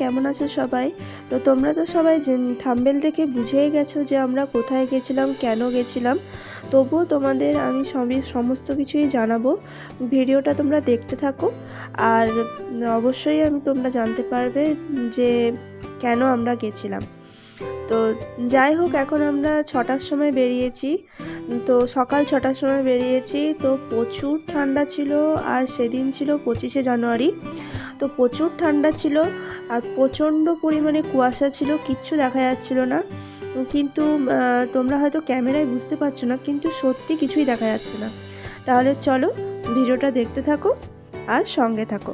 কেমন আছো সবাই? তো তোমরা তো সবাই থাম্বেল দেখে বুঝেই গেছো যে আমরা কোথায় গেছিলাম, কেন গেছিলাম। তবুও তোমাদের আমি সবই সমস্ত কিছুই জানাব। ভিডিওটা তোমরা দেখতে থাকো। আর অবশ্যই আমি তোমরা জানতে পারবে যে কেন আমরা গেছিলাম। তো যাই হোক, এখন আমরা ছটার সময় বেরিয়েছি। তো সকাল ছটার সময় বেরিয়েছি। তো প্রচুর ঠান্ডা ছিল, আর সেদিন ছিল পঁচিশে জানুয়ারি। তো প্রচুর ঠান্ডা ছিল আর প্রচণ্ড পরিমাণে কুয়াশা ছিল, কিচ্ছু দেখা যাচ্ছিল না। কিন্তু তোমরা হয়তো ক্যামেরায় বুঝতে পারছ না, কিন্তু সত্যি কিছুই দেখা যাচ্ছে না। তাহলে চলো, ভিডিওটা দেখতে থাকো আর সঙ্গে থাকো।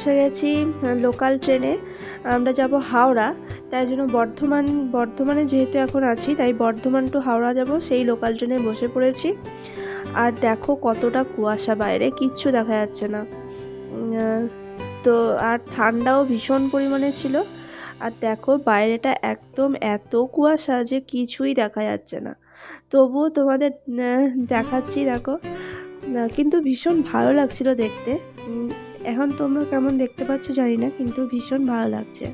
বসে গেছি লোকাল ট্রেনে আমরা যাব হাওড়া, তাই জন্য বর্ধমান, বর্ধমানে যেহেতু এখন আছি, তাই বর্ধমান টু হাওড়া যাব, সেই লোকাল ট্রেনে বসে পড়েছি। আর দেখো কতটা কুয়াশা বাইরে, কিচ্ছু দেখা যাচ্ছে না। তো আর ঠান্ডাও ভীষণ পরিমাণে ছিল। আর দেখো বাইরেটা একদম এত কুয়াশা যে কিছুই দেখা যাচ্ছে না। তবুও তোমাদের দেখাচ্ছি, দেখো। কিন্তু ভীষণ ভালো লাগছিল দেখতে। এখন তোমরা কেমন দেখতে পাচ্ছ জানি না কিন্তু ভীষণ ভালো লাগছে।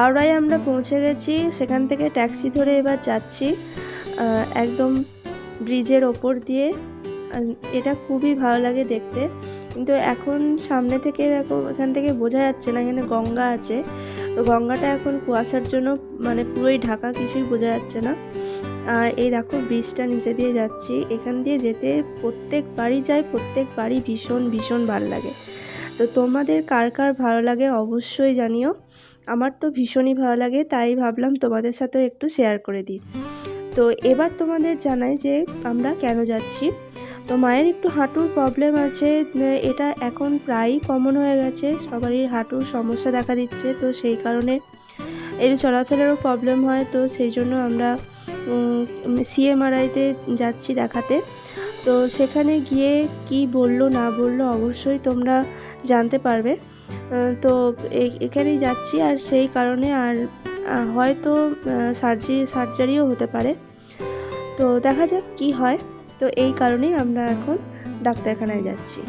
হাওড়ায় আমরা পৌঁছে গেছি, সেখান থেকে ট্যাক্সি ধরে এবার যাচ্ছি একদম ব্রিজের ওপর দিয়ে। এটা খুবই ভালো লাগে দেখতে। কিন্তু এখন সামনে থেকে দেখো, এখান থেকে বোঝা যাচ্ছে না, এখানে গঙ্গা আছে। তো গঙ্গাটা এখন কুয়াশার জন্য মানে পুরোই ঢাকা, কিছুই বোঝা যাচ্ছে না। আর এই দেখো ব্রিজটা নিচে দিয়ে যাচ্ছি। এখান দিয়ে যেতে প্রত্যেক বাড়ি যায়, প্রত্যেক বাড়ি ভীষণ ভীষণ ভালো লাগে। তো তোমাদের কার কার ভালো লাগে অবশ্যই জানিও। আমার তো ভীষণই ভালো লাগে, তাই ভাবলাম তোমাদের সাথেও একটু শেয়ার করে দিই। তো এবার তোমাদের জানাই যে আমরা কেন যাচ্ছি। তো মায়ের একটু হাঁটুর প্রবলেম আছে এটা এখন প্রায়ই কমন হয়ে গেছে, সবারই হাঁটুর সমস্যা দেখা দিচ্ছে, তো সেই কারণে এর চলাফেরারও প্রবলেম হয়, তো সেই জন্য আমরা সিএমআরআইতে যাচ্ছি দেখাতে। তো সেখানে গিয়ে কি বলল না বলল অবশ্যই তোমরা জানতে পারবে। তো এখানেই যাচ্ছি আর সেই কারণে আর হয়তো সার্জি সার্জারিও হতে পারে। তো দেখা যাক কি হয়। তো এই কারণেই আমরা এখন ডাক্তারখানায় যাচ্ছি।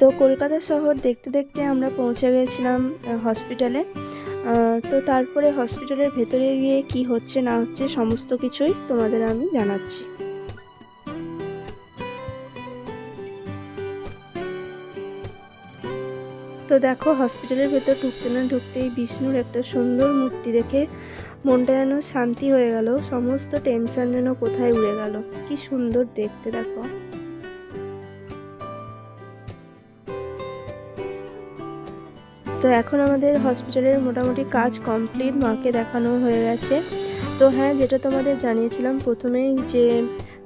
তো কলকাতা শহর দেখতে দেখতে আমরা পৌঁছে গেছিলাম হসপিটালে তো তারপরে হসপিটালের ভেতরে গিয়ে কি হচ্ছে, না হচ্ছে, সমস্ত কিছুই তোমাদের আমি জানাচ্ছি। তো দেখো হসপিটালের ভেতর ঢুকতে না ঢুকতেই বিষ্ণুর একটা সুন্দর মূর্তি দেখে মনটা যেন শান্তি হয়ে গেল। সমস্ত টেনশন যেন কোথায় উড়ে গেল। কি সুন্দর দেখতে, দেখো। তো এখন আমাদের হসপিটালের মোটামুটি কাজ কমপ্লিট মাকে দেখানো হয়ে গেছে। তো হ্যাঁ যেটা তোমাদের জানিয়েছিলাম প্রথমেই যে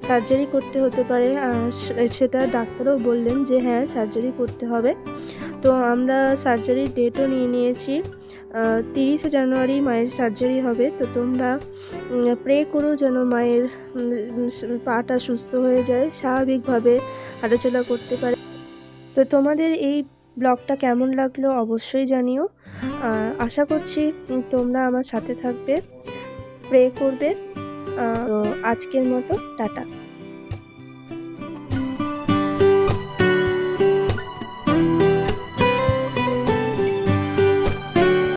সার্জারি করতে হতে পারে সেটা ডাক্তারও বললেন যে হ্যাঁ সার্জারি করতে হবে। তো আমরা সার্জারির ডেটও নিয়ে নিয়েছি। তিরিশে জানুয়ারি মায়ের সার্জারি হবে। তো তোমরা প্রে করো যেন মায়ের পাটা সুস্থ হয়ে যায়। স্বাভাবিকভাবে হাঁটাচলা করতে পারে। তো তোমাদের এই ব্লগটা কেমন লাগল অবশ্যই জানিও। আশা করছি তোমরা আমার সাথে থাকবে, প্রে করবে। আজকের মতো, টাটা।